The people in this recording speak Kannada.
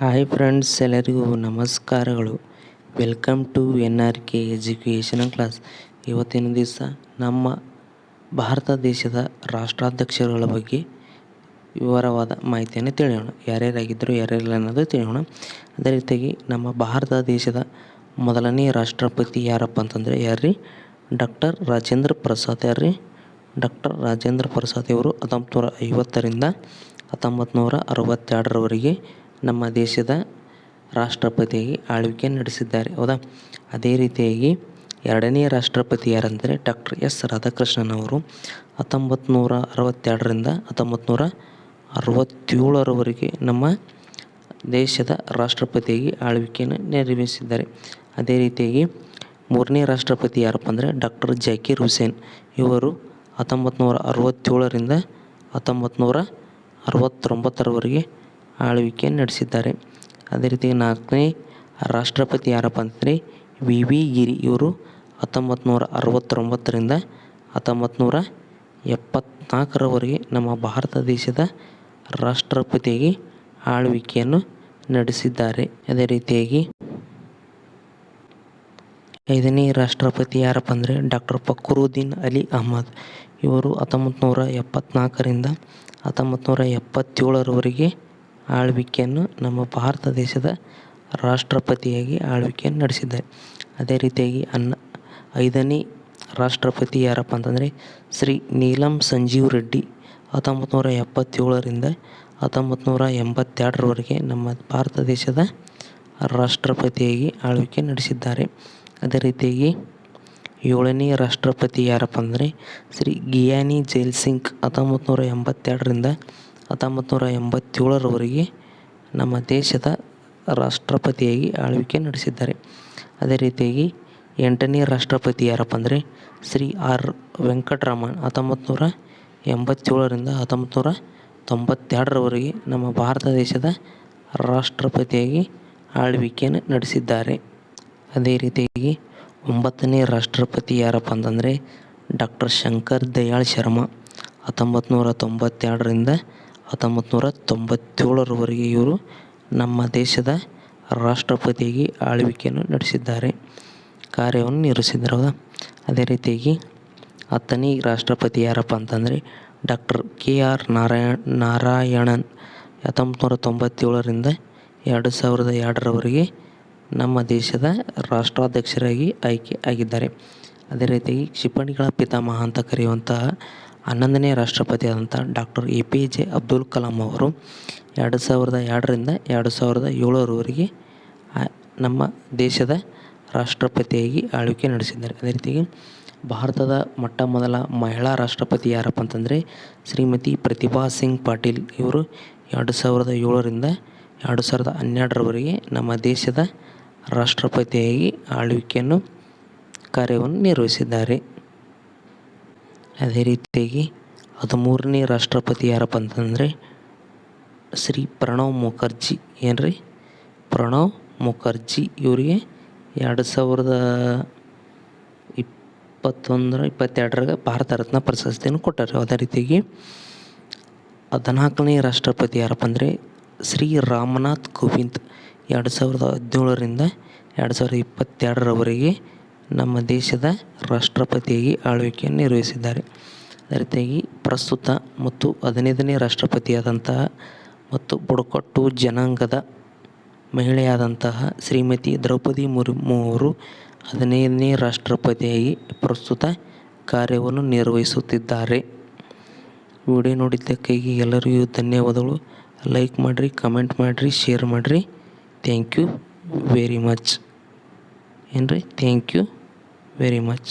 ಹಾಯ್ ಫ್ರೆಂಡ್ಸ್ ಎಲ್ಲರಿಗೂ ನಮಸ್ಕಾರಗಳು. Welcome to N R K education class ಇವತ್ತಿನ ದಿವಸ ನಮ್ಮ ಭಾರತ ದೇಶದ ರಾಷ್ಟ್ರಾಧ್ಯಕ್ಷರುಗಳ ಬಗ್ಗೆ ವಿವರವಾದ ಮಾಹಿತಿಯನ್ನು ತಿಳಿಯೋಣ. ಯಾರ್ಯಾರಾಗಿದ್ದರು, ಯಾರ್ಯಾರಿಲ್ಲ ಅನ್ನೋದು ತಿಳಿಯೋಣ. ಅದೇ ರೀತಿಯಾಗಿ ನಮ್ಮ ಭಾರತ ದೇಶದ ಮೊದಲನೇ ರಾಷ್ಟ್ರಪತಿ ಯಾರಪ್ಪ ಅಂತಂದರೆ ಯಾರ್ರಿ? ಡಾಕ್ಟರ್ ರಾಜೇಂದ್ರ ಪ್ರಸಾದ್ ಯಾರ್ರಿ? ಡಾಕ್ಟರ್ ರಾಜೇಂದ್ರ ಪ್ರಸಾದ್ ಇವರು ಹತ್ತೊಂಬತ್ತು ನೂರ ಐವತ್ತರಿಂದ ಹತ್ತೊಂಬತ್ತು ನೂರ ಅರವತ್ತೆರಡರವರೆಗೆ ನಮ್ಮ ದೇಶದ ರಾಷ್ಟ್ರಪತಿಯಾಗಿ ಆಳ್ವಿಕೆ ನಡೆಸಿದ್ದಾರೆ. ಹೌದಾ? ಅದೇ ರೀತಿಯಾಗಿ ಎರಡನೇ ರಾಷ್ಟ್ರಪತಿ ಯಾರಂದರೆ ಡಾಕ್ಟರ್ ಎಸ್ ರಾಧಾಕೃಷ್ಣನ್ ಅವರು ಹತ್ತೊಂಬತ್ತು ನೂರ ಅರವತ್ತೆರಡರಿಂದ ಹತ್ತೊಂಬತ್ತು ನೂರ ಅರವತ್ತೇಳರವರೆಗೆ ನಮ್ಮ ದೇಶದ ರಾಷ್ಟ್ರಪತಿಯಾಗಿ ಆಳ್ವಿಕೆಯನ್ನು ನೆರವೇರಿಸಿದ್ದಾರೆ ಅದೇ ರೀತಿಯಾಗಿ ಮೂರನೇ ರಾಷ್ಟ್ರಪತಿ ಯಾರಪ್ಪ ಅಂದರೆ ಡಾಕ್ಟರ್ ಜಾಕೀರ್ ಹುಸೇನ್. ಇವರು ಹತ್ತೊಂಬತ್ತು ನೂರ ಅರವತ್ತೇಳರಿಂದ ಹತ್ತೊಂಬತ್ತು ನೂರ ಅರವತ್ತೊಂಬತ್ತರವರೆಗೆ ಆಳ್ವಿಕೆ ನಡೆಸಿದ್ದಾರೆ. ಅದೇ ರೀತಿ ನಾಲ್ಕನೇ ರಾಷ್ಟ್ರಪತಿ ಯಾರಪ್ಪ ಅಂತಂದರೆ ವಿ. ವಿ. ಗಿರಿ ಇವರು ಹತ್ತೊಂಬತ್ತು ನೂರ ಅರವತ್ತೊಂಬತ್ತರಿಂದ ಹತ್ತೊಂಬತ್ತು ನೂರ ಎಪ್ಪತ್ನಾಲ್ಕರವರೆಗೆ ನಮ್ಮ ಭಾರತ ದೇಶದ ರಾಷ್ಟ್ರಪತಿಯಾಗಿ ಆಳ್ವಿಕೆಯನ್ನು ನಡೆಸಿದ್ದಾರೆ. ಅದೇ ರೀತಿಯಾಗಿ ಐದನೇ ರಾಷ್ಟ್ರಪತಿ ಯಾರಪ್ಪ ಅಂದರೆ ಡಾಕ್ಟರ್ ಫಕ್ರುದ್ದೀನ್ ಅಲಿ ಅಹ್ಮದ್. ಇವರು ಹತ್ತೊಂಬತ್ತು ನೂರ ಎಪ್ಪತ್ನಾಲ್ಕರಿಂದ ಹತ್ತೊಂಬತ್ತು ನೂರ ಎಪ್ಪತ್ತೇಳರವರೆಗೆ ಆಳ್ವಿಕೆಯನ್ನು ನಮ್ಮ ಭಾರತ ದೇಶದ ರಾಷ್ಟ್ರಪತಿಯಾಗಿ ಆಳ್ವಿಕೆಯನ್ನು ನಡೆಸಿದ್ದಾರೆ. ಅದೇ ರೀತಿಯಾಗಿ ಅನ್ನ, ಐದನೇ ರಾಷ್ಟ್ರಪತಿ ಯಾರಪ್ಪ ಅಂತಂದರೆ ಶ್ರೀ ನೀಲಂ ಸಂಜೀವ್ ರೆಡ್ಡಿ ಹತ್ತೊಂಬತ್ತು ನೂರ ಎಪ್ಪತ್ತೇಳರಿಂದ ಹತ್ತೊಂಬತ್ತು ನೂರ ಎಂಬತ್ತೆರಡರವರೆಗೆ ನಮ್ಮ ಭಾರತ ದೇಶದ ರಾಷ್ಟ್ರಪತಿಯಾಗಿ ಆಳ್ವಿಕೆ ನಡೆಸಿದ್ದಾರೆ. ಅದೇ ರೀತಿಯಾಗಿ ಏಳನೇ ರಾಷ್ಟ್ರಪತಿ ಯಾರಪ್ಪ ಅಂದರೆ ಶ್ರೀ ಗಿಯಾನಿ ಜೈಲ್ ಸಿಂಗ್ ಹತ್ತೊಂಬತ್ತು ನೂರ ಎಂಬತ್ತೆರಡರಿಂದ ಹತ್ತೊಂಬತ್ತು ನೂರ ಎಂಬತ್ತೇಳರವರೆಗೆ ನಮ್ಮ ದೇಶದ ರಾಷ್ಟ್ರಪತಿಯಾಗಿ ಆಳ್ವಿಕೆ ನಡೆಸಿದ್ದಾರೆ. ಅದೇ ರೀತಿಯಾಗಿ ಎಂಟನೇ ರಾಷ್ಟ್ರಪತಿ ಯಾರಪ್ಪ ಅಂದರೆ ಶ್ರೀ ಆರ್ ವೆಂಕಟರಾಮನ್ ಹತ್ತೊಂಬತ್ತು ನೂರ ಎಂಬತ್ತೇಳರಿಂದ ಹತ್ತೊಂಬತ್ತು ನೂರ ತೊಂಬತ್ತೆರಡರವರೆಗೆ ನಮ್ಮ ಭಾರತ ದೇಶದ ರಾಷ್ಟ್ರಪತಿಯಾಗಿ ಆಳ್ವಿಕೆಯನ್ನು ನಡೆಸಿದ್ದಾರೆ. ಅದೇ ರೀತಿಯಾಗಿ ಒಂಬತ್ತನೇ ರಾಷ್ಟ್ರಪತಿ ಯಾರಪ್ಪ ಅಂತಂದರೆ ಡಾಕ್ಟರ್ ಶಂಕರ್ ದಯಾಳ್ ಶರ್ಮಾ ಹತ್ತೊಂಬತ್ತು ನೂರ ತೊಂಬತ್ತೆರಡರಿಂದ ಹತ್ತೊಂಬತ್ತು ನೂರ ತೊಂಬತ್ತೇಳರವರೆಗೆ ಇವರು ನಮ್ಮ ದೇಶದ ರಾಷ್ಟ್ರಪತಿಯಾಗಿ ಆಳ್ವಿಕೆಯನ್ನು ನಡೆಸಿದ್ದಾರೆ. ಕಾರ್ಯವನ್ನು ನಿರ್ವಹಿಸಿದ್ದಾರೆ, ಹೌದಾ? ಅದೇ ರೀತಿಯಾಗಿ ಹತ್ತನೇ ರಾಷ್ಟ್ರಪತಿ ಯಾರಪ್ಪ ಅಂತಂದರೆ doctor K R Narayan, Narayanan ಹತ್ತೊಂಬತ್ತು ನೂರ ತೊಂಬತ್ತೇಳರಿಂದ ಎರಡು ಸಾವಿರದ ಎರಡರವರೆಗೆ ನಮ್ಮ ದೇಶದ ರಾಷ್ಟ್ರಾಧ್ಯಕ್ಷರಾಗಿ ಆಯ್ಕೆ ಆಗಿದ್ದಾರೆ. ಅದೇ ರೀತಿಯಾಗಿ ಕ್ಷಿಪಣಿಗಳ ಪಿತಾಮಹ ಅಂತ ಕರೆಯುವಂತಹ ಹನ್ನೊಂದನೇ ರಾಷ್ಟ್ರಪತಿ ಆದಂಥ doctor A P J Abdul Kalam ಅವರು ಎರಡು ಸಾವಿರದ ಎರಡರಿಂದ ಎರಡು ಸಾವಿರದ ಏಳರವರೆಗೆ ನಮ್ಮ ದೇಶದ ರಾಷ್ಟ್ರಪತಿಯಾಗಿ ಆಳ್ವಿಕೆ ನಡೆಸಿದ್ದಾರೆ. ಅದೇ ರೀತಿಯಾಗಿ ಭಾರತದ ಮೊಟ್ಟ ಮೊದಲ ಮಹಿಳಾ ರಾಷ್ಟ್ರಪತಿ ಯಾರಪ್ಪ ಅಂತಂದರೆ ಶ್ರೀಮತಿ ಪ್ರತಿಭಾ ಸಿಂಗ್ ಪಾಟೀಲ್ ಇವರು ಎರಡು ಸಾವಿರದ ಏಳರಿಂದ ಎರಡು ಸಾವಿರದ ಹನ್ನೆರಡರವರೆಗೆ ನಮ್ಮ ದೇಶದ ರಾಷ್ಟ್ರಪತಿಯಾಗಿ ಆಳ್ವಿಕೆಯನ್ನು ಕಾರ್ಯವನ್ನು ನಿರ್ವಹಿಸಿದ್ದಾರೆ. ಅದೇ ರೀತಿಯಾಗಿ ಹದಿಮೂರನೇ ರಾಷ್ಟ್ರಪತಿ ಯಾರಪ್ಪ ಅಂತಂದರೆ ಶ್ರೀ ಪ್ರಣವ್ ಮುಖರ್ಜಿ. ಏನು ರೀ ಪ್ರಣವ್ ಮುಖರ್ಜಿ ಇವರಿಗೆ ಎರಡು ಸಾವಿರದ ಇಪ್ಪತ್ತೊಂದರ ಇಪ್ಪತ್ತೆರಡರಾಗ ಭಾರತ ರತ್ನ ಪ್ರಶಸ್ತಿಯನ್ನು ಕೊಟ್ಟಾರೆ. ಅದೇ ರೀತಿಯಾಗಿ ಹದಿನಾಲ್ಕನೇ ರಾಷ್ಟ್ರಪತಿ ಯಾರಪ್ಪ ಅಂದರೆ ಶ್ರೀ ರಾಮನಾಥ್ ಕೋವಿಂದ್. ಎರಡು ಸಾವಿರದ ಹದಿನೇಳರಿಂದ ಎರಡು ಸಾವಿರದ ಇಪ್ಪತ್ತೆರಡರವರೆಗೆ ನಮ್ಮ ದೇಶದ ರಾಷ್ಟ್ರಪತಿಯಾಗಿ ಆಳ್ವಿಕೆಯನ್ನು ನಿರ್ವಹಿಸಿದ್ದಾರೆ. ಅದೇ ರೀತಿಯಾಗಿ ಪ್ರಸ್ತುತ ಮತ್ತು ಹದಿನೈದನೇ ರಾಷ್ಟ್ರಪತಿಯಾದಂತಹ ಮತ್ತು ಬುಡಕಟ್ಟು ಜನಾಂಗದ ಮಹಿಳೆಯಾದಂತಹ ಶ್ರೀಮತಿ ದ್ರೌಪದಿ ಮುರ್ಮು ಅವರು ಹದಿನೈದನೇ ರಾಷ್ಟ್ರಪತಿಯಾಗಿ ಪ್ರಸ್ತುತ ಕಾರ್ಯವನ್ನು ನಿರ್ವಹಿಸುತ್ತಿದ್ದಾರೆ. ವಿಡಿಯೋ ನೋಡಿದ್ದಕ್ಕಾಗಿ ಎಲ್ಲರಿಗೂ ಧನ್ಯವಾದಗಳು. ಲೈಕ್ ಮಾಡಿರಿ, ಕಮೆಂಟ್ ಮಾಡಿರಿ, ಶೇರ್ ಮಾಡಿರಿ. Thank you very much. ಏನು ರೀ ಥ್ಯಾಂಕ್ ಯು. Very much